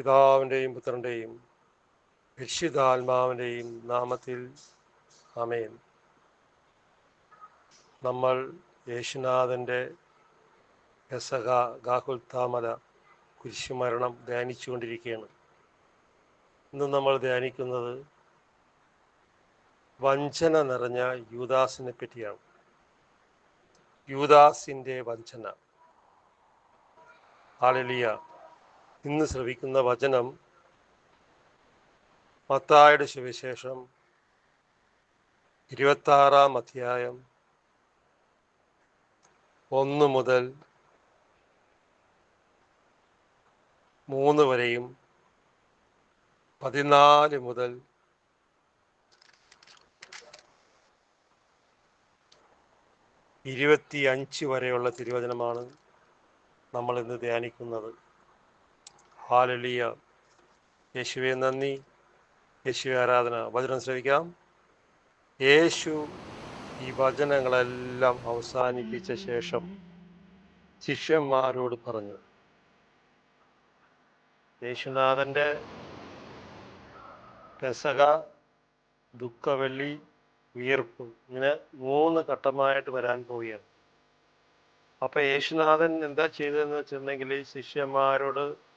പിതാവിന്റെയും പുത്രന്റെയും രക്ഷിതാത്മാവിന്റെയും നാമത്തിൽ അമേൻ നമ്മൾ യേശുനാഥന്റെ പെസഹ ഗാഹുൽത്താമല കുരിശുമരണം ധ്യാനിച്ചുകൊണ്ടിരിക്കുകയാണ്. ഇന്ന് നമ്മൾ ധ്യാനിക്കുന്നത് വഞ്ചന നിറഞ്ഞ യൂദാസിനെ പറ്റിയാണ്. യൂദാസിന്റെ വഞ്ചന. ആലലിയ ഇന്ന് ശ്രവിക്കുന്ന വചനം മത്തായുടെ സുവിശേഷം ഇരുപത്താറാം അധ്യായം ഒന്ന് മുതൽ മൂന്ന് വരെയും പതിനാല് മുതൽ ഇരുപത്തി അഞ്ച് വരെയുള്ള തിരുവചനമാണ് നമ്മൾ ഇന്ന് ധ്യാനിക്കുന്നത്. ഹാലലിയ. യേശുവെ നന്ദി. യേശുവെ ആരാധന. വചനം ശ്രവിക്കാം. യേശു ഈ വചനങ്ങളെല്ലാം അവസാനിപ്പിച്ച ശേഷം ശിഷ്യന്മാരോട് പറഞ്ഞു യേശുനാഥന്റെ പെസക ദുഃഖവെള്ളി വിയർപ്പ് ഇങ്ങനെ മൂന്ന് ഘട്ടമായിട്ട് വരാൻ പോവുകയാണ്. അപ്പൊ യേശുനാഥൻ എന്താ ചെയ്തതെന്ന് വെച്ചിട്ടുണ്ടെങ്കിൽ ശിഷ്യന്മാരോട്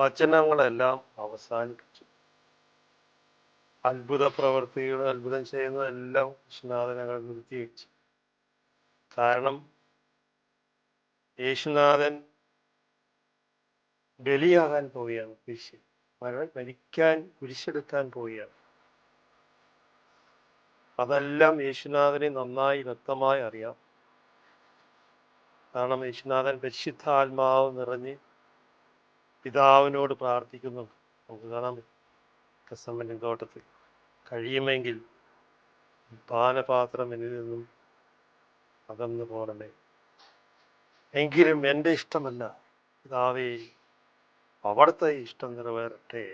വചനങ്ങളെല്ലാം അവസാനിപ്പിച്ചു. അത്ഭുത പ്രവർത്തികൾ അത്ഭുതം ചെയ്യുന്നതെല്ലാം ഞങ്ങൾ നിർത്തിവെച്ചു. കാരണം യേശുനാഥൻ ബലിയാകാൻ പോവുകയാണ്. കുരിശ് മരണം മരിക്കാൻ കുരിശെടുക്കാൻ പോവുകയാണ്. അതെല്ലാം യേശുനാഥനെ നന്നായി വ്യക്തമായി അറിയാം. കാരണം യേശുനാഥൻ പരിശുദ്ധാത്മാവ് നിറഞ്ഞ് പിതാവിനോട് പ്രാർത്ഥിക്കുന്നു. നമുക്ക് കാണാൻ പറ്റും കസമ്പന്റെ തോട്ടത്തിൽ കഴിയുമെങ്കിൽ പാനപാത്രം എന്നിൽ നിന്നും അകന്നു പോകണമേ എങ്കിലും എന്റെ ഇഷ്ടമല്ല. പിതാവേ അവിടുത്തെ ഇഷ്ടം നിറവേറട്ടെ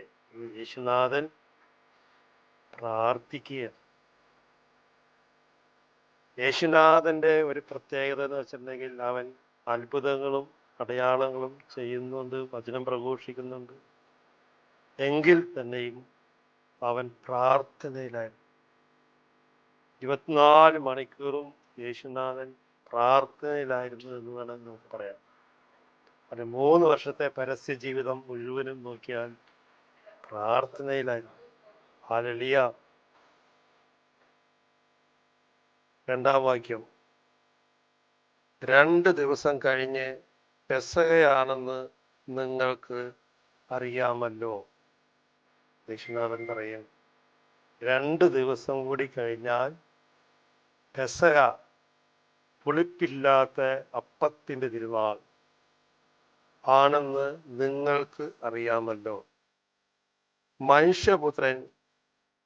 യേശുനാഥൻ പ്രാർത്ഥിക്കുക യേശുനാഥന്റെ ഒരു പ്രത്യേകത എന്ന് വെച്ചിട്ടുണ്ടെങ്കിൽ അവൻ അത്ഭുതങ്ങളും അടയാളങ്ങളും ചെയ്യുന്നുണ്ട് വചനം പ്രഘോഷിക്കുന്നുണ്ട്. എങ്കിൽ തന്നെയും അവൻ പ്രാർത്ഥനയിലായിരുന്നു ഇരുപത്തിനാല് മണിക്കൂറും യേശുനാഥൻ പ്രാർത്ഥനയിലായിരുന്നു എന്ന് വേണം നമുക്ക് പറയാം അത് മൂന്ന് വർഷത്തെ പരസ്യ ജീവിതം മുഴുവനും നോക്കിയാൽ പ്രാർത്ഥനയിലായിരുന്നു. ഹാലലിയ രണ്ടാം വാക്യം. രണ്ട് ദിവസം കഴിഞ്ഞ് പെസകയാണെന്ന് നിങ്ങൾക്ക് അറിയാമല്ലോ. ദക്ഷിണാഥൻ പറയും രണ്ട് ദിവസം കൂടി കഴിഞ്ഞാൽ പെസക പുളിപ്പില്ലാത്ത അപ്പത്തിന്റെ തിരുവാൾ ആണെന്ന് നിങ്ങൾക്ക് അറിയാമല്ലോ. മനുഷ്യപുത്രൻ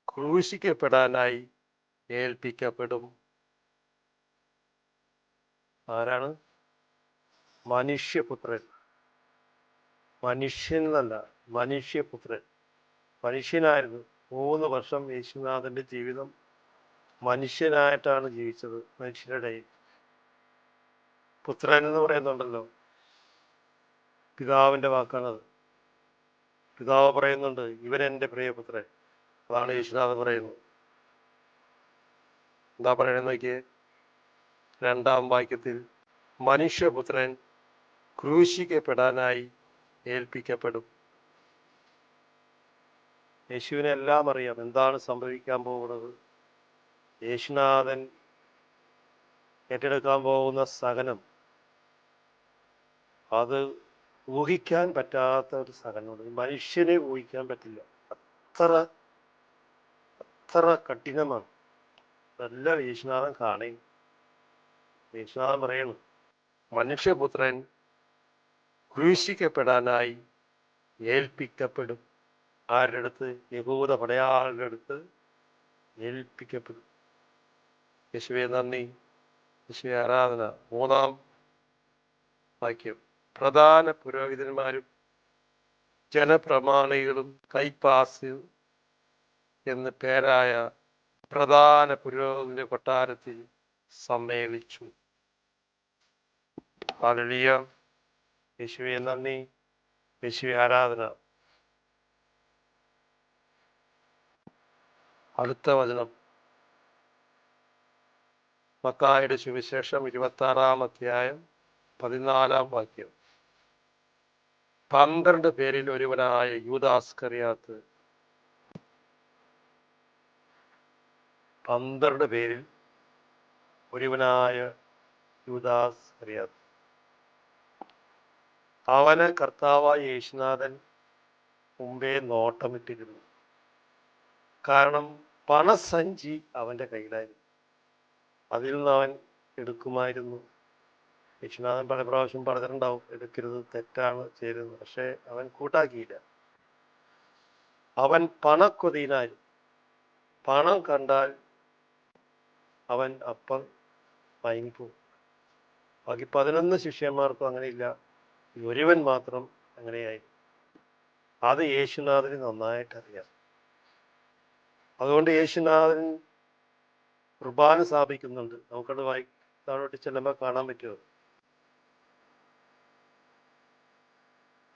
ക്രൂശിക്കപ്പെടാനായി ഏൽപ്പിക്കപ്പെടും. ആരാണ്? മനുഷ്യപുത്രൻ. മനുഷ്യൻ എന്നല്ല മനുഷ്യപുത്രൻ. മനുഷ്യനായിരുന്നു. മൂന്ന് വർഷം യേശുനാഥന്റെ ജീവിതം മനുഷ്യനായിട്ടാണ് ജീവിച്ചത് മനുഷ്യരുടെ പുത്രൻ എന്ന് പറയുന്നുണ്ടല്ലോ. പിതാവിന്റെ വാക്കാണത്. പിതാവ് പറയുന്നുണ്ട് ഇവൻ എന്റെ പ്രിയപുത്രൻ. അതാണ് യേശുനാഥൻ പറയുന്നത്. എന്താ പറയണെന്ന് നോക്കിയേ? രണ്ടാം വാക്യത്തിൽ മനുഷ്യപുത്രൻ ക്രൂശിക്കപ്പെടാനായി ഏൽപ്പിക്കപ്പെടും. യേശുവിനെല്ലാം അറിയാം. എന്താണ് സംഭവിക്കാൻ പോകുന്നത്? യേശുനാഥൻ ഏറ്റെടുക്കാൻ പോകുന്ന സഹനം. അത് ഊഹിക്കാൻ പറ്റാത്ത ഒരു സഹനമാണ്. മനുഷ്യനെ ഊഹിക്കാൻ പറ്റില്ല. അത്ര അത്ര കഠിനമാണ്. അതെല്ലാം യേശുനാഥൻ കാണേ യേശുനാഥൻ പറയണം മനുഷ്യപുത്രൻ ക്രൂശിക്കപ്പെടാനായി ഏൽപ്പിക്കപ്പെടും. ആരുടെ അടുത്ത് യഹൂദ പടയാളുടെ അടുത്ത് ഏൽപ്പിക്കപ്പെടും. യേശുവെ നന്ദി. യേശുവെ ആരാധന. മൂന്നാം വാക്യം. പ്രധാന പുരോഹിതന്മാരും ജനപ്രമാണികളും കൈപ്പാസ് എന്ന് പേരായ പ്രധാന പുരോഹിത കൊട്ടാരത്തിൽ സമ്മേളിച്ചു. ഹാലലിയ യേശുവെ നന്ദി. യേശുവെ ആരാധന. അടുത്ത വചനം. മക്കായുടെ സുവിശേഷം ഇരുപത്തി ആറാം അധ്യായം പതിനാലാം വാക്യം. പന്ത്രണ്ട് പേരിൽ ഒരുവനായ യൂതാസ്കറിയാത്ത് പന്ത്രണ്ട് പേരിൽ ഒരുവനായ യൂദാസ് അറിയാത്ത് അവന് കർത്താവായ യേശുനാഥൻ മുമ്പേ നോട്ടമിട്ടിരുന്നു. കാരണം പണസഞ്ചി അവന്റെ കയ്യിലായിരുന്നു. അതിൽ നിന്ന് അവൻ എടുക്കുമായിരുന്നു. യേശുനാഥൻ പല പ്രാവശ്യം പറഞ്ഞിട്ടുണ്ടാവും എടുക്കരുത് തെറ്റാണ് ചേരുന്നത് പക്ഷേ അവൻ കൂട്ടാക്കിയില്ല. അവൻ പണക്കൊതിയിലായി പണം കണ്ടാൽ അവൻ അപ്പം മയങ്ങിപ്പോവും. ബാക്കി പതിനൊന്ന് ശിഷ്യന്മാർക്കും അങ്ങനെയില്ല. ഒരുവൻ മാത്രം അങ്ങനെയായി. അത് യേശുനാഥന് നന്നായിട്ട് അറിയാം അതുകൊണ്ട് യേശുനാഥൻ കുർബാന സ്ഥാപിക്കുന്നുണ്ട്. നമുക്കത് വായി താഴോട്ട് ചെല്ലുമ്പോൾ കാണാൻ പറ്റുമോ?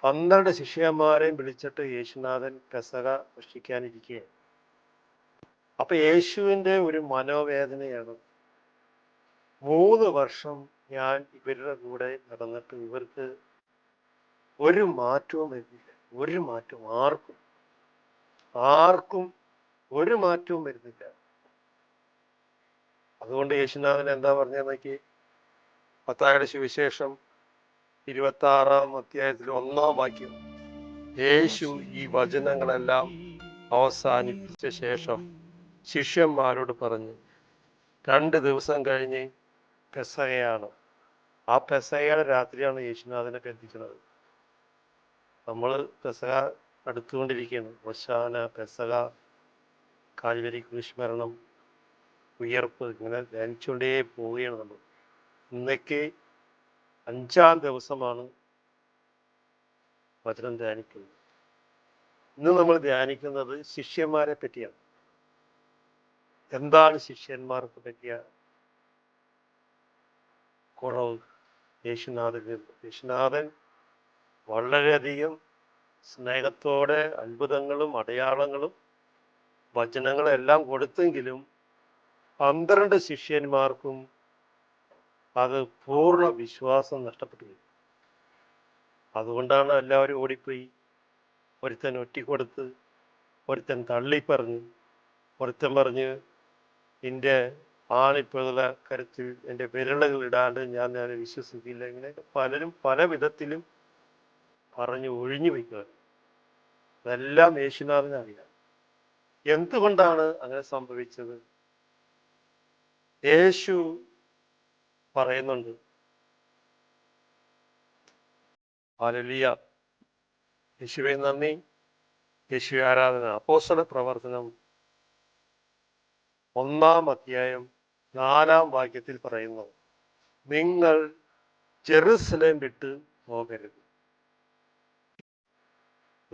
പന്ത്രണ്ട് ശിഷ്യന്മാരെയും വിളിച്ചിട്ട് യേശുനാഥൻ പെസക ഭക്ഷിക്കാനിരിക്കുക അപ്പൊ യേശുവിന്റെ ഒരു മനോവേദനയാണ് മൂന്ന് വർഷം ഞാൻ ഇവരുടെ കൂടെ നടന്നിട്ട് ഇവർക്ക് ഒരു മാറ്റവും വരുന്നില്ല. ഒരു മാറ്റവും ആർക്കും ആർക്കും ഒരു മാറ്റവും വരുന്നില്ല. അതുകൊണ്ട് യേശുനാഥൻ എന്താ പറഞ്ഞത് നോക്കി പത്തായുടെ സുവിശേഷം ഇരുപത്തി ആറാം അധ്യായത്തിൽ ഒന്നാം വാക്യം. യേശു ഈ വചനങ്ങളെല്ലാം അവസാനിപ്പിച്ച ശേഷം ശിഷ്യന്മാരോട് പറഞ്ഞു രണ്ട് ദിവസം കഴിഞ്ഞ് പെസകയാണ് ആ പെസകയുടെ രാത്രിയാണ് യേശുനാഥനെ എത്തിക്കുന്നത്. നമ്മൾ പെസക അടുത്തുകൊണ്ടിരിക്കുകയാണ്. ഓശാന പെസക കാൽവരി കുരിശ്മരണം ഉയർപ്പ് ഇങ്ങനെ ധ്യാനിച്ചുകൊണ്ടേ പോവുകയാണ് നമ്മൾ. ഇന്നേക്ക് അഞ്ചാം ദിവസമാണ് വചനം ധ്യാനിക്കുന്നത്. ഇന്ന് നമ്മൾ ധ്യാനിക്കുന്നത് ശിഷ്യന്മാരെ പറ്റിയാണ്. എന്താണ് ശിഷ്യന്മാർക്ക് പറ്റിയ കുറവ്? യേശുനാഥൻ യേശുനാഥൻ വളരെയധികം സ്നേഹത്തോടെ അത്ഭുതങ്ങളും അടയാളങ്ങളും വചനങ്ങളും എല്ലാം കൊടുത്തെങ്കിലും പന്ത്രണ്ട് ശിഷ്യന്മാർക്കും അത് പൂർണ വിശ്വാസം നഷ്ടപ്പെട്ടു അതുകൊണ്ടാണ് എല്ലാവരും ഓടിപ്പോയി. ഒരുത്തൻ ഒറ്റിക്കൊടുത്ത് ഒരുത്തൻ തള്ളിപ്പറഞ്ഞു ഒരുത്തൻ പറഞ്ഞ് എന്റെ ആണിപ്പുള്ള കരുത്തിൽ എന്റെ വിരലുകൾ ഇടാണ്ട് ഞാൻ ഞാൻ വിശ്വസിക്കില്ല. ഇങ്ങനെ പലരും പല വിധത്തിലും പറഞ്ഞ് ഒഴിഞ്ഞു വയ്ക്കുക. അതെല്ലാം യേശുനാഥന് അറിയാം. എന്തുകൊണ്ടാണ് അങ്ങനെ സംഭവിച്ചത്? യേശു പറയുന്നുണ്ട്. ആലലിയ യേശുവെ നന്ദി. യേശു ആരാധന. അപ്പോസ്തല പ്രവർത്തനം ഒന്നാം അധ്യായം നാലാം വാക്യത്തിൽ പറയുന്നു. നിങ്ങൾ ജെറുസലേം വിട്ട് പോകരുത്.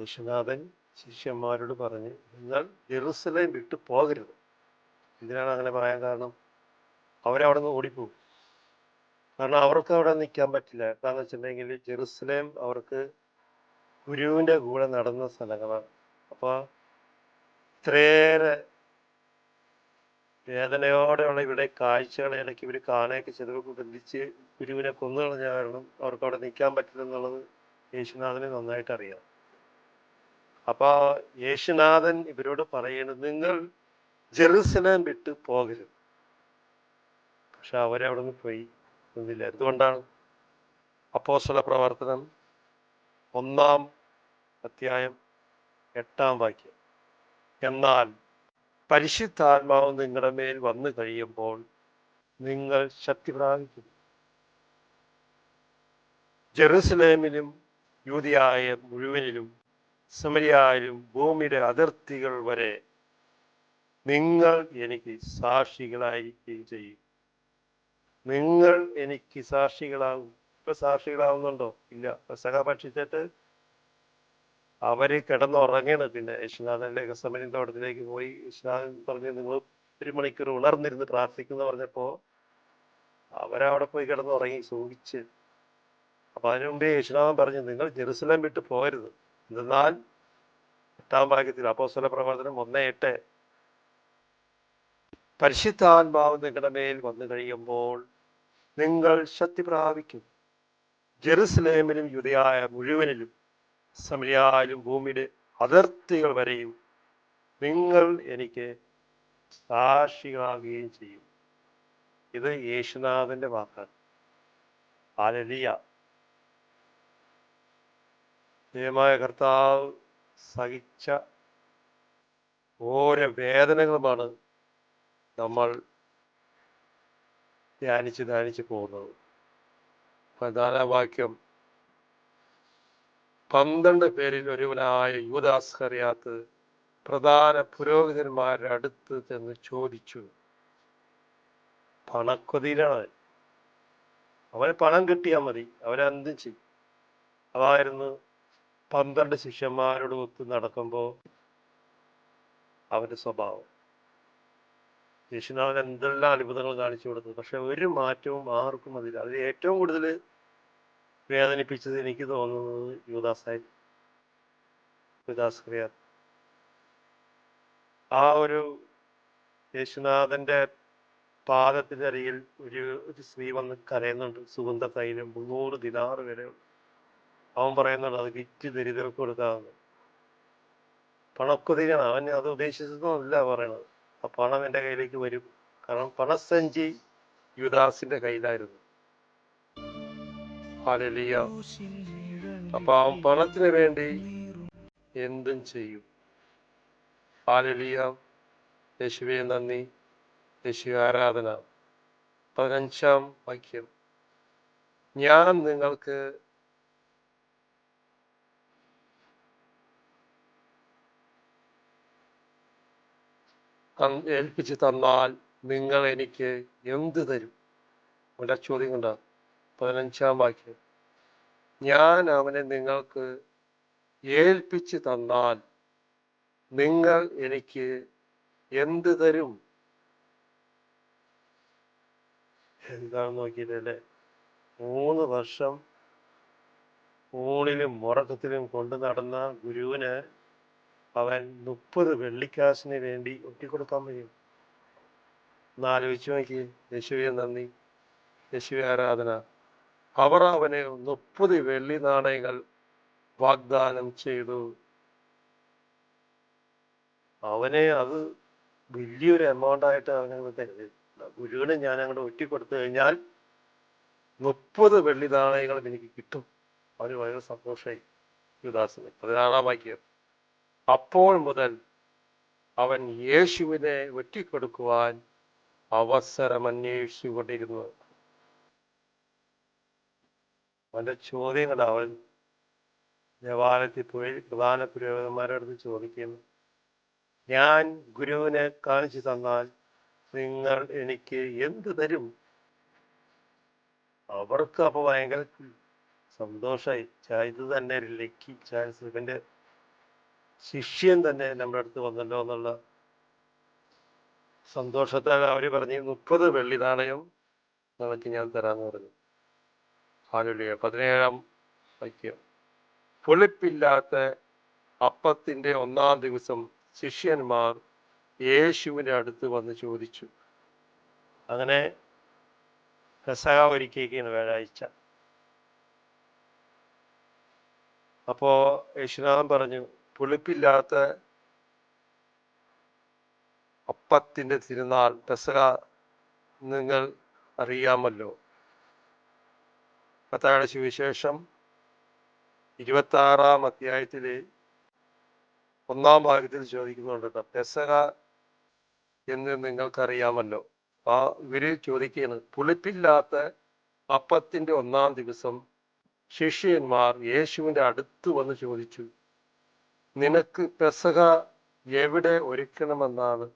യേശുനാഥൻ ശിഷ്യന്മാരോട് പറഞ്ഞ് നിങ്ങൾ ജെറുസലേം വിട്ടു പോകരുത്. എന്തിനാണ് അങ്ങനെ പറയാൻ കാരണം? അവരവിടെ നിന്ന് ഓടിപ്പോകും. കാരണം അവർക്ക് അവിടെ നിൽക്കാൻ പറ്റില്ല. കാരണം വെച്ചിട്ടുണ്ടെങ്കിൽ ജെറുസലേം അവർക്ക് ഗുരുവിന്റെ കൂടെ നടന്ന സ്ഥലങ്ങളാണ്. അപ്പോൾ ഇത്രയേറെ വേദനയോടെയുള്ള ഇവിടെ കാഴ്ചകളെ ഇടയ്ക്ക് ഇവർ കാണുകയൊക്കെ ചെയ്തവർക്ക് ബന്ധിച്ച് ഗുരുവിനെ കൊന്നു കളഞ്ഞ കാരണം അവർക്ക് അവിടെ നിൽക്കാൻ പറ്റില്ല എന്നുള്ളത് യേശുനാഥന് നന്നായിട്ട് അറിയാം. അപ്പൊ യേശുനാഥൻ ഇവരോട് പറയുന്നത് നിങ്ങൾ ജെറുസലേം വിട്ട് പോകരുത്. പക്ഷെ അവരവിടെ നിന്ന് പോയി നിന്നില്ല. എന്തുകൊണ്ടാണ് അപ്പോസ്തല പ്രവർത്തനം? ഒന്നാം അധ്യായം എട്ടാം വാക്യം. എന്നാൽ പരിശുദ്ധാത്മാവ് നിങ്ങളുടെ മേൽ വന്നു കഴിയുമ്പോൾ നിങ്ങൾ ശക്തി പ്രാപിക്കും ജെറുസലേമിലും യൂതിയായ മുഴുവനിലും സമരിയായാലും ഭൂമിയുടെ അതിർത്തികൾ വരെ നിങ്ങൾ എനിക്ക് സാക്ഷികളായിരിക്കുകയും ചെയ്യും. നിങ്ങൾ എനിക്ക് സാക്ഷികളാകും. ഇപ്പൊ സാക്ഷികളാവുന്നുണ്ടോ? ഇല്ല. പെസക ഭക്ഷിച്ചിട്ട് അവർ കിടന്നുറങ്ങണ്. പിന്നെ യേശുനാഥന്റെ ഗസമനിന്റെ തോട്ടത്തിലേക്ക് പോയി. യേശുനാഥൻ പറഞ്ഞു നിങ്ങൾ ഒരു മണിക്കൂർ ഉണർന്നിരുന്ന് പ്രാർത്ഥിക്കുന്നു പറഞ്ഞപ്പോ അവരവിടെ പോയി കിടന്നുറങ്ങി സൂഹിച്ച് അപ്പൊ അതിനു മുമ്പേ യേശുനാഥൻ പറഞ്ഞു നിങ്ങൾ ജെറുസലേം വിട്ട് പോകരുത്. എന്നാൽ എട്ടാം ഭാഗ്യത്തിൽ അപ്പോസ്തല പ്രവർത്തനം ഒന്നേ എട്ട്. പരിശുദ്ധാത്മാവ് നിങ്ങളുടെ മേൽ വന്നു കഴിയുമ്പോൾ നിങ്ങൾ ശക്തി പ്രാപിക്കും. ജെറുസലേമിലും യുദയായ മുഴുവനിലും സമരിയായാലും ഭൂമിയുടെ അതിർത്തികൾ വരെയും നിങ്ങൾ എനിക്ക് സാക്ഷികളാകുകയും ചെയ്യും. ഇത് യേശുനാഥന്റെ വാക്കാണ്. ആലലിയ ദൈവമായ കർത്താവ് സഹിച്ച ഓരോ വേദനകളുമാണ് നമ്മൾ ധ്യാനിച്ച് ധ്യാനിച്ച് പോകുന്നത്. പ്രധാന വാക്യം. പന്ത്രണ്ട് പേരിൽ ഒരുവനായ യൂദാസ്കറിയാത്ത് പ്രധാന പുരോഹിതന്മാരുടെ അടുത്ത് ചെന്ന് ചോദിച്ചു പണക്കൊതിയിലാണ്. അവന് പണം കിട്ടിയാൽ മതി. അവരെന്തും ചെയ്യും. അതായിരുന്നു പന്ത്രണ്ട് ശിഷ്യന്മാരോട് ഒത്ത് നടക്കുമ്പോൾ അവന്റെ സ്വഭാവം. യേശുനാഥൻ എന്തെല്ലാം അത്ഭുതങ്ങൾ കാണിച്ചു കൊടുത്തു പക്ഷെ ഒരു മാറ്റവും ആർക്കും അതില്ല അതിൽ ഏറ്റവും കൂടുതൽ വേദനിപ്പിച്ചത് എനിക്ക് തോന്നുന്നത് യൂദാസായി യൂദാസ് ക്രിയാർ ആ ഒരു യേശുനാഥന്റെ പാദത്തിന്റെ അരികിൽ ഒരു ഒരു സ്ത്രീ വന്ന് കരയുന്നുണ്ട്. സുഗന്ധ തൈലം മുന്നൂറ് ദിനാറ് വരെ അവൻ പറയുന്നുണ്ട് അത് വിറ്റ് ദരിദ്രർക്ക് കൊടുക്കാമെന്ന്. പണക്കൊതിയാണ് അവൻ അത് ഉദ്ദേശിച്ചതൊന്നുമല്ല പറയണത്. ആ പണം എന്റെ കയ്യിലേക്ക് വരും. കാരണം പണസഞ്ചി യുദാസിന്റെ കയ്യിലായിരുന്നു. അപ്പൊ അവൻ പണത്തിന് വേണ്ടി എന്തും ചെയ്യും. ഹാലലിയ യേശുവെ നന്ദി. യേശു ആരാധന. പതിനഞ്ചാം വാക്യം. ഞാൻ നിങ്ങൾക്ക് ഏൽപ്പിച്ച് തന്നാൽ നിങ്ങൾ എനിക്ക് എന്ത് തരും? അവന്റെ ചോദ്യം കൊണ്ടാ. പതിനഞ്ചാം വാക്യം. ഞാൻ അവനെ നിങ്ങൾക്ക് ഏൽപ്പിച്ച് തന്നാൽ നിങ്ങൾ എനിക്ക് എന്ത് തരും? എന്താണ് നോക്കിയിട്ടല്ലേ മൂന്ന് വർഷം ഊണിലും ഉറക്കത്തിലും കൊണ്ടു നടന്ന ഗുരുവിന് അവൻ മുപ്പത് വെള്ളിക്കാശിന് വേണ്ടി ഒറ്റിക്കൊടുക്കാൻ കഴിയും ഒന്ന് ആലോചിച്ചു നോക്കി. യേശുവെ നന്ദി. യേശുവെ ആരാധന. അവർ അവന് മുപ്പത് വെള്ളി നാണയങ്ങൾ വാഗ്ദാനം ചെയ്തു. അവനെ അത് വലിയൊരു എമൗണ്ട് ആയിട്ട് അവനെ തരുന്നത് ഗുരുവിനെ ഞാൻ അങ്ങോട്ട് ഒറ്റിക്കൊടുത്തു കഴിഞ്ഞാൽ മുപ്പത് വെള്ളി നാണയങ്ങൾ എനിക്ക് കിട്ടും. അവന് വളരെ സന്തോഷമായി. യുദാസിന് പതിനാറാം വാക്യം. അപ്പോൾ മുതൽ അവൻ യേശുവിനെ വെട്ടിക്കൊടുക്കുവാൻ അവസരം അന്വേഷിച്ചുകൊണ്ടിരുന്നു. അവന്റെ ചോദ്യങ്ങൾ അവൻ ദേവാലയത്തിൽ പോയി പ്രധാന പുരോഹിതന്മാരുടെ അടുത്ത് ചോദിക്കുന്നു. ഞാൻ ഗുരുവിനെ കാണിച്ചു തന്നാൽ നിങ്ങൾ എനിക്ക് എന്ത് തരും? അവർക്ക് അപ്പൊ ഭയങ്കര സന്തോഷമായി. ഇത് തന്നെ ഒരു ലക്കി ചാൻസ് ഇവന്റെ ശിഷ്യൻ തന്നെ നമ്മുടെ അടുത്ത് വന്നല്ലോ എന്നുള്ള സന്തോഷത്താൽ അവർ പറഞ്ഞു മുപ്പത് വെള്ളി നാണയം നമുക്ക് ഞാൻ തരാന്ന് പറഞ്ഞു. ഹാലുലിയ. പതിനേഴാം വാക്യം. പുളിപ്പില്ലാത്ത അപ്പത്തിന്റെ ഒന്നാം ദിവസം ശിഷ്യന്മാർ യേശുവിന്റെ അടുത്ത് വന്ന് ചോദിച്ചു. അങ്ങനെ പെസഹ ഒരുക്കിയിരിക്കുന്നു വ്യാഴാഴ്ച. അപ്പോ യേശുനാഥൻ പറഞ്ഞു പുളിപ്പില്ലാത്ത അപ്പത്തിന്റെ തിരുനാൾ. പെസക നിങ്ങൾ അറിയാമല്ലോ. പത്താഴ്ച സുവിശേഷം ഇരുപത്തി ആറാം അധ്യായത്തിലെ ഒന്നാം ഭാഗത്തിൽ ചോദിക്കുന്നുണ്ട് പെസഹ എന്ന് നിങ്ങൾക്കറിയാമല്ലോ. ആ ഇവർ ചോദിക്കുകയാണ് പുളിപ്പില്ലാത്ത അപ്പത്തിന്റെ ഒന്നാം ദിവസം ശിഷ്യന്മാർ യേശുവിന്റെ അടുത്ത് വന്ന് ചോദിച്ചു നിനക്ക് പെസഹ എവിടെ ഒരുക്കണമെന്നാണ്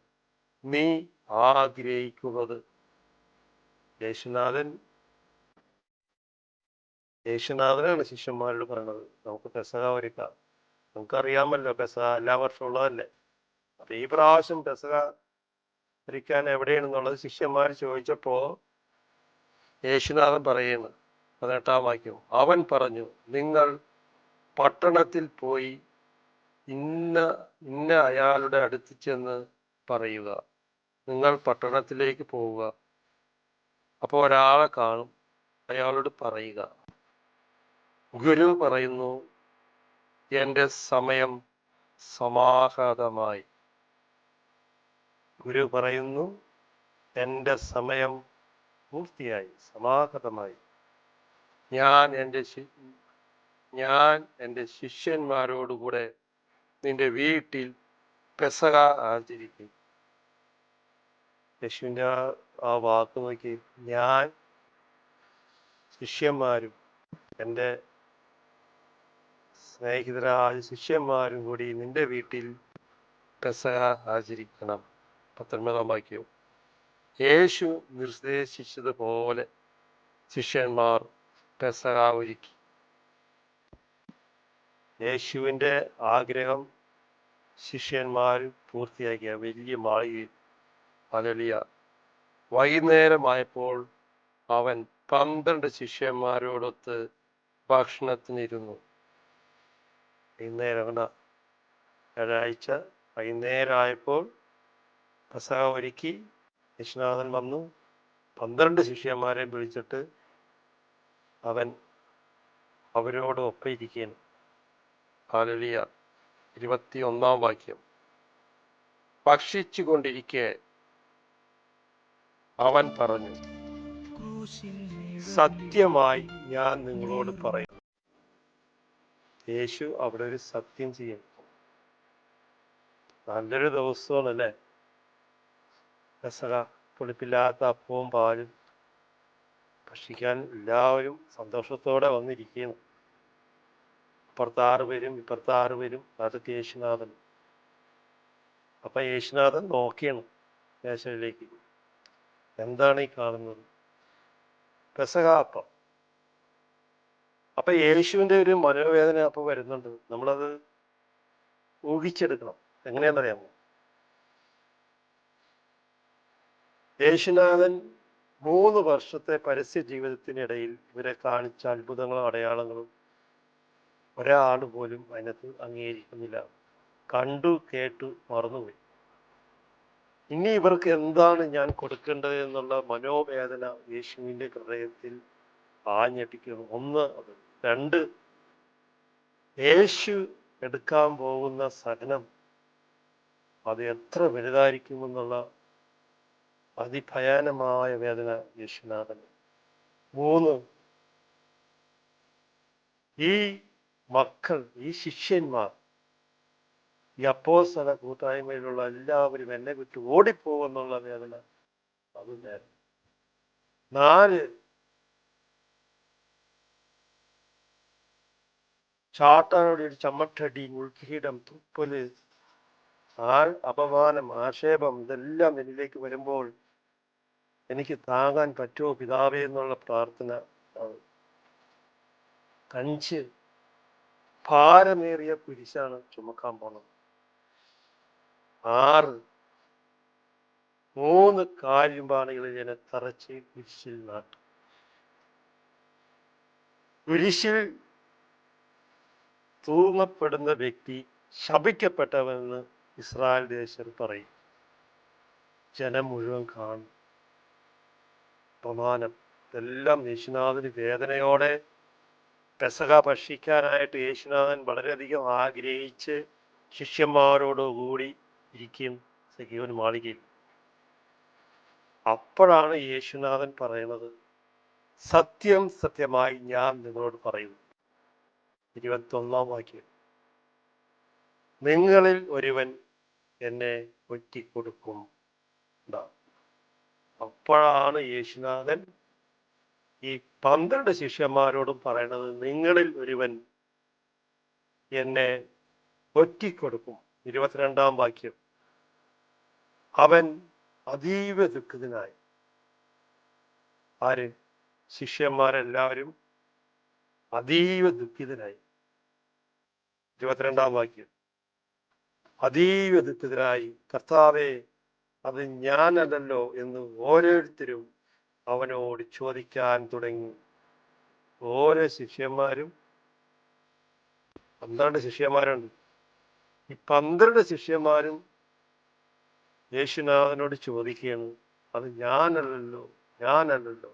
നീ ആഗ്രഹിക്കുന്നത്? യേശുനാഥൻ യേശുനാഥനാണ് ശിഷ്യന്മാരോട് പറയണത്. നമുക്ക് പെസഹ ഒരുക്കാം. നമുക്കറിയാമല്ലോ പെസഹ എല്ലാ വർഷവും ഉള്ളതല്ലേ? അപ്പൊ ഈ പ്രാവശ്യം പെസഹ ഒരുക്കാൻ എവിടെയാണെന്നുള്ളത് ശിഷ്യന്മാർ ചോദിച്ചപ്പോ യേശുനാഥൻ പറയുന്നു. പതിനെട്ടാം വാക്യം. അവൻ പറഞ്ഞു നിങ്ങൾ പട്ടണത്തിൽ പോയി ഇന്ന ഇന്ന അയാളുടെ അടുത്ത് ചെന്ന് പറയുക. നിങ്ങൾ പട്ടണത്തിലേക്ക് പോവുക. അപ്പോൾ ഒരാളെ കാണും. അയാളോട് പറയുക. ഗുരു പറയുന്നു എന്റെ സമയം സമാഹതമായി. ഗുരു പറയുന്നു എന്റെ സമയം പൂർത്തിയായി സമാഹതമായി. ഞാൻ എന്റെ ഞാൻ എന്റെ ശിഷ്യന്മാരോടുകൂടെ നിന്റെ വീട്ടിൽ പെസക ആചരിക്കും. യശുവിന്റെ ആ വാക്ക് നോക്കി ഞാൻ ശിഷ്യന്മാരും എന്റെ സ്നേഹിതരായ ശിഷ്യന്മാരും കൂടി നിന്റെ വീട്ടിൽ പെസക ആചരിക്കണം. പത്തൊൻപതാം വാക്യവും യേശു നിർദ്ദേശിച്ചതുപോലെ ശിഷ്യന്മാർ പെസക ഒരുക്കി. യേശുവിന്റെ ആഗ്രഹം ശിഷ്യന്മാർ പൂർത്തിയാക്കിയ വലിയ മാളികയിൽ അലലിയ വൈകുന്നേരമായപ്പോൾ അവൻ പന്ത്രണ്ട് ശിഷ്യന്മാരോടൊത്ത് ഭക്ഷണത്തിനിരുന്നു. വൈകുന്നേരം ഒരാഴ്ച വൈകുന്നേരമായപ്പോൾ പ്രസവ ഒരുക്കി യശുനാഥൻ വന്നു. പന്ത്രണ്ട് ശിഷ്യന്മാരെ വിളിച്ചിട്ട് അവൻ അവരോടൊപ്പം ഇരിക്കുകയാണ് ഹാലലിയ ഇരുപത്തി ഒന്നാം വാക്യം. ഭക്ഷിച്ചുകൊണ്ടിരിക്കെ അവൻ പറഞ്ഞു സത്യമായി ഞാൻ നിങ്ങളോട് പറയുന്നു. യേശു അവിടെ ഒരു സത്യം ചെയ്യും. നല്ലൊരു ദിവസമാണ് അല്ലേ രസക പുളിപ്പില്ലാത്ത അപ്പവും പാലും ഭക്ഷിക്കാൻ എല്ലാവരും സന്തോഷത്തോടെ വന്നിരിക്കുന്നു ഇപ്പുറത്ത് ആറ് പേരും ഇപ്പുറത്ത് ആറ് പേരും അതൊക്കെ യേശുനാഥൻ. അപ്പൊ യേശുനാഥൻ നോക്കിയാണ് യേശുവിലേക്ക് എന്താണ് ഈ കാണുന്നത്? പെസക അപ്പം. അപ്പൊ യേശുവിന്റെ ഒരു മനോവേദന അപ്പൊ വരുന്നുണ്ട്. നമ്മളത് ഊഹിച്ചെടുക്കണം. എങ്ങനെയാണെന്നറിയാമോ? യേശുനാഥൻ മൂന്ന് വർഷത്തെ പരസ്യ ജീവിതത്തിനിടയിൽ ഇവരെ കാണിച്ച അത്ഭുതങ്ങളും അടയാളങ്ങളും ഒരാൾ പോലും അതിനകത്ത് അംഗീകരിക്കുന്നില്ല. കണ്ടു കേട്ടു മറന്നുപോയി. ഇനി ഇവർക്ക് എന്താണ് ഞാൻ കൊടുക്കേണ്ടത് എന്നുള്ള മനോവേദന യേശുവിന്റെ ഹൃദയത്തിൽ ആഞ്ഞടിക്കുന്നു. ഒന്ന് അത് രണ്ട് യേശു എടുക്കാൻ പോകുന്ന സഹനം അത് എത്ര വലുതായിരിക്കുമെന്നുള്ള അതിഭയാനമായ വേദന യേശുനാഥന്. മൂന്ന് ഈ മക്കൾ ഈ ശിഷ്യന്മാർ ഈ അപ്പോസ്തല കൂട്ടായ്മയിലുള്ള എല്ലാവരും എന്നെ വിട്ട് ഓടിപ്പോകുന്നുള്ള വേദന അത് നേരം നാല് ചാട്ടാനോട് ഒരു ചമ്മട്ടടി ഉൾക്കിരീടം തുപ്പൽ ആ അപമാനം ആക്ഷേപം ഇതെല്ലാം എന്നിലേക്ക് വരുമ്പോൾ എനിക്ക് താങ്ങാൻ പറ്റുമോ പിതാവേ എന്നുള്ള പ്രാർത്ഥന. അഞ്ച് ഭാരമേറിയ കുരിശാണ് ചുമക്കാൻ പോണത്. ആറ്. മൂന്ന് കാര്യമ്പാണികളിൽ എന്നെ തറച്ച് കുരിശിൽ നാട്ടു. കുരിശിൽ തൂങ്ങപ്പെടുന്ന വ്യക്തി ശപിക്കപ്പെട്ടവെന്ന് ഇസ്രായേൽ ദേശർ പറയും. ജനം മുഴുവൻ കാണും. അപമാനം. ഇതെല്ലാം യേശുനാഥന് വേദനയോടെ പെസക ഭക്ഷിക്കാനായിട്ട് യേശുനാഥൻ വളരെയധികം ആഗ്രഹിച്ച് ശിഷ്യന്മാരോടുകൂടി ഇരിക്കും സഖിയോൻ മാളികയിൽ. അപ്പോഴാണ് യേശുനാഥൻ പറയുന്നത് സത്യം സത്യമായി ഞാൻ നിങ്ങളോട് പറയുന്നു. ഇരുപത്തൊന്നാം വാക്യം. നിങ്ങളിൽ ഒരുവൻ എന്നെ ഒറ്റിക്കൊടുക്കും. അപ്പോഴാണ് യേശുനാഥൻ ഈ പന്ത്രണ്ട് ശിഷ്യന്മാരോടും പറയണത് നിങ്ങളിൽ ഒരുവൻ എന്നെ ഒറ്റിക്കൊടുക്കും. ഇരുപത്തിരണ്ടാം വാക്യം. അവൻ അതീവ ദുഃഖിതനായി. ആര്? ശിഷ്യന്മാരെല്ലാവരും അതീവ ദുഃഖിതനായി ഇരുപത്തിരണ്ടാം വാക്യം. അതീവ ദുഃഖിതനായി കർത്താവെ അത് ഞാനല്ലല്ലോ എന്ന് ഓരോരുത്തരും അവനോട് ചോദിക്കാൻ തുടങ്ങി. ഓരോ ശിഷ്യന്മാരും പന്ത്രണ്ട് ശിഷ്യന്മാരുണ്ട്. ഈ പന്ത്രണ്ട് ശിഷ്യന്മാരും യേശുനാഥനോട് ചോദിക്കുകയാണ് അത് ഞാനല്ലല്ലോ ഞാനല്ലല്ലോ.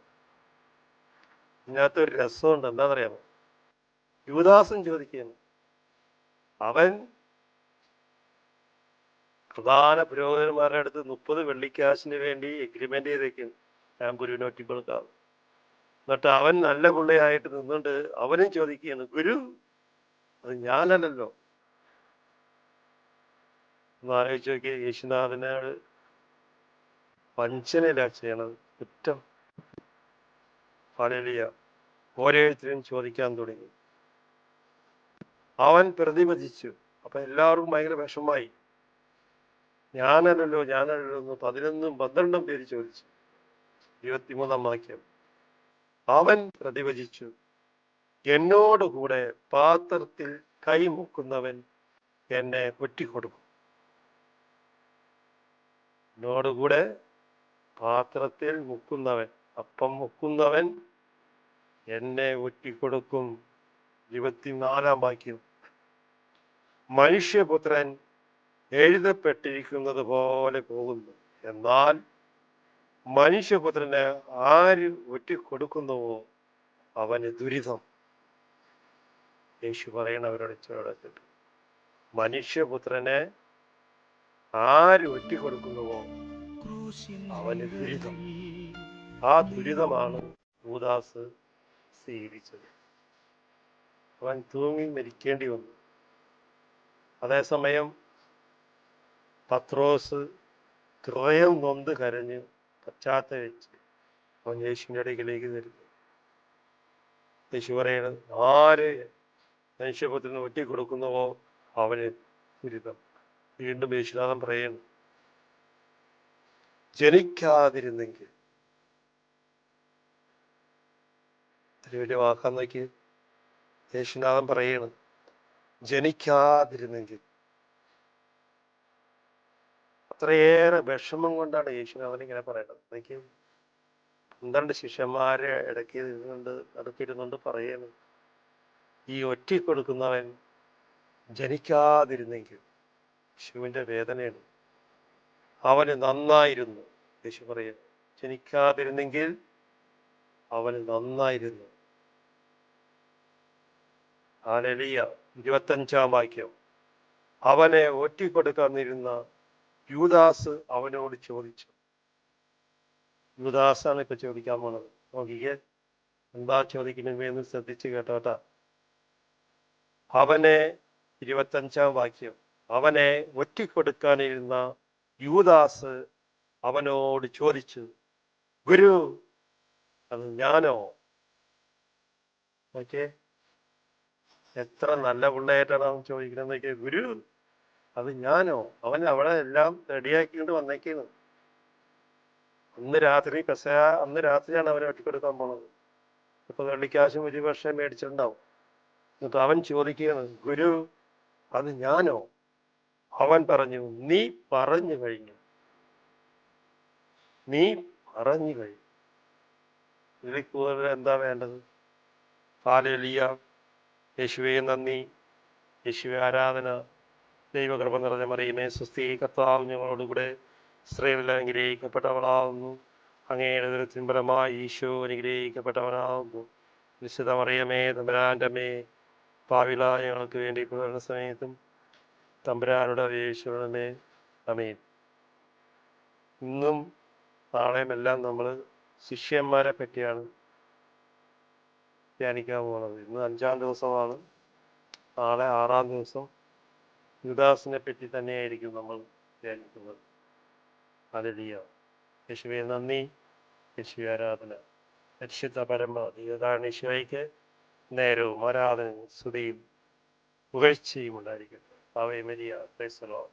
ഇതിനകത്തൊരു രസമുണ്ട് എന്താണെന്നറിയാമോ? യുവദാസൻ ചോദിക്കുകയാണ് അവൻ പ്രധാന പുരോഹിതന്മാരുടെ അടുത്ത് മുപ്പത് വെള്ളിക്കാശിന് വേണ്ടി എഗ്രിമെന്റ് ചെയ്തേക്കും ഞാൻ ഗുരുവിനെ ഒറ്റിക്കൊടുക്കാം എന്നിട്ട് അവൻ നല്ല പുള്ളിയായിട്ട് നിന്നുകൊണ്ട് അവനും ചോദിക്കുകയാണ് ഗുരു അത് ഞാനല്ലല്ലോ. ഒന്ന് ആലോചിച്ച് നോക്കിയ യേശുനാഥനോട് വഞ്ചനയിലാ ചെയ്യണത്. കുറ്റം. ഫലലിയ ഓരോരുത്തരും ചോദിക്കാൻ തുടങ്ങി. അവൻ പ്രതിപദിച്ചു അപ്പൊ എല്ലാവർക്കും ഭയങ്കര വിഷമായി ഞാനല്ലല്ലോ എന്ന് പതിനൊന്നും പന്ത്രണ്ടും പേര് ചോദിച്ചു. ഇരുപത്തിമൂന്നാം വാക്യം. അവൻ പ്രതിഭജിച്ചു എന്നോടുകൂടെ പാത്രത്തിൽ കൈമുക്കുന്നവൻ എന്നെ ഒറ്റിക്കൊടുക്കും. എന്നോടുകൂടെ പാത്രത്തിൽ മുക്കുന്നവൻ അപ്പം മുക്കുന്നവൻ എന്നെ ഒറ്റിക്കൊടുക്കും. ഇരുപത്തിനാലാം വാക്യം. മനുഷ്യപുത്രൻ എഴുതപ്പെട്ടിരിക്കുന്നത് പോലെ പോകുന്നു. എന്നാൽ മനുഷ്യപുത്രന് ആര് ഒറ്റിക്കൊടുക്കുന്നുവോ അവന് ദുരിതം. യേശു പറയണവരോട് ചോദിച്ചിട്ട് മനുഷ്യപുത്രനെ ആര് ഒറ്റിക്കൊടുക്കുന്നുവോ അവന് ദുരിതം. ആ ദുരിതമാണ് ഭൂദാസ് സ്വീകരിച്ചത് അവൻ തൂങ്ങി മരിക്കേണ്ടി വന്നു. അതേസമയം പത്രോസ് ത്രയം നൊന്ത് കരഞ്ഞ് പശ്ചാത്തലിച്ച് അവൻ യേശുവിന്റെ അടുക്കിലേക്ക് വരുന്നു. യേശു പറയണത് ആര് മനുഷ്യപുത്രന് ഒറ്റിക്കൊടുക്കുന്നുവോ അവന് ദുരിതം? വീണ്ടും യേശുനാഥൻ പറയുന്നു ജനിക്കാതിരുന്നെങ്കിൽ. വലിയ വാക്കാൻ നോക്കി യേശുനാഥൻ പറയണം ജനിക്കാതിരുന്നെങ്കിൽ. അത്രയേറെ വിഷമം കൊണ്ടാണ് യേശുനാഥൻ ഇങ്ങനെ പറയുന്നത് എനിക്ക് പന്ത്രണ്ട് ശിഷ്യന്മാരെ ഇടയ്ക്ക് ഇരുന്നുകൊണ്ട് അടുത്തിരുന്നുകൊണ്ട് പറയുന്നു ഈ ഒറ്റി കൊടുക്കുന്നവൻ ജനിക്കാതിരുന്നെങ്കിൽ ശിവന്റെ വേദനയാണ്. അവന് നന്നായിരുന്നു. യേശു പറയുന്നു ജനിക്കാതിരുന്നെങ്കിൽ അവന് നന്നായിരുന്നു. ആലലിയ ഇരുപത്തഞ്ചാം വാക്യം. അവനെ ഒറ്റിക്കൊടുക്കാന്നിരുന്ന യൂദാസ് അവനോട് ചോദിച്ചു. യൂദാസാണ് ഇപ്പൊ ചോദിക്കാൻ പോണത്. നോക്കിക്കേ. എന്താ ചോദിക്കണമെന്ന് ശ്രദ്ധിച്ചു കേട്ടോട്ടാ. അവനെ ഇരുപത്തഞ്ചാം വാക്യം. അവനെ ഒറ്റിക്കൊടുക്കാനിരുന്ന യൂദാസ് അവനോട് ചോദിച്ചു ഗുരു അത് ഞാനോ? ഓക്കെ എത്ര നല്ല പിള്ളേറ്റാണ് ചോദിക്കുന്നത് ഗുരു അത് ഞാനോ? അവൻ അവളെ എല്ലാം റെഡിയാക്കിയിട്ട് വന്നേക്കുന്നു അന്ന് രാത്രി കസ അന്ന് രാത്രിയാണ് അവനെ ഒറ്റിക്കൊടുക്കാൻ പോണത്. ഇപ്പൊ വെള്ളിക്കാശും ഒരു പക്ഷേ മേടിച്ചിട്ടുണ്ടാവും. എന്നിട്ട് അവൻ ചോദിക്കുകയാണ് ഗുരു അത് ഞാനോ? അവൻ പറഞ്ഞു നീ പറഞ്ഞു കഴിഞ്ഞു. നീ പറഞ്ഞു കഴിഞ്ഞു. ഇതിൽ കൂടുതൽ എന്താ വേണ്ടത്? ഹാലലിയ. യേശുവേ നന്ദി. യേശുവെ ആരാധന. ദൈവകൃപ നിറഞ്ഞ മറിയുമേ സ്വസ്തി കർത്താവ് ഞങ്ങളോടുകൂടെ സ്ത്രീകളിൽ അനുഗ്രഹിക്കപ്പെട്ടവളാകുന്നു അങ്ങയുടെ ദുരത്തിൻ ഫലമായി ഈശോ അനുഗ്രഹിക്കപ്പെട്ടവനാകുന്നു. നിശ്ചിത മറിയമേ പാവില ഞങ്ങൾക്ക് വേണ്ടി പുലർന്ന സമയത്തും തമ്പുരാനുടെ യേശുവിനെ അമീൻ ഇന്നും നാളെയും എല്ലാം നമ്മൾ ശിഷ്യന്മാരെ പറ്റിയാണ് ധ്യാനിക്കാൻ പോകുന്നത്. ഇന്ന് അഞ്ചാം ദിവസമാണ്. നാളെ ആറാം ദിവസം. യുദാസിനെ പറ്റി തന്നെയായിരിക്കും നമ്മൾ ധ്യാനിക്കുന്നത് അലലിയ യേശുവെ നന്ദി. യേശു ആരാധന. പരിശുദ്ധ പരമ ദൈവതാണ് ഈശോയ്ക്ക് നേരവും ആരാധനയും സ്തുതിയും പുകഴ്ചയും ഉണ്ടായിരിക്കട്ടെ. അവയെ മരിയ. ക്രൈസ്തലോ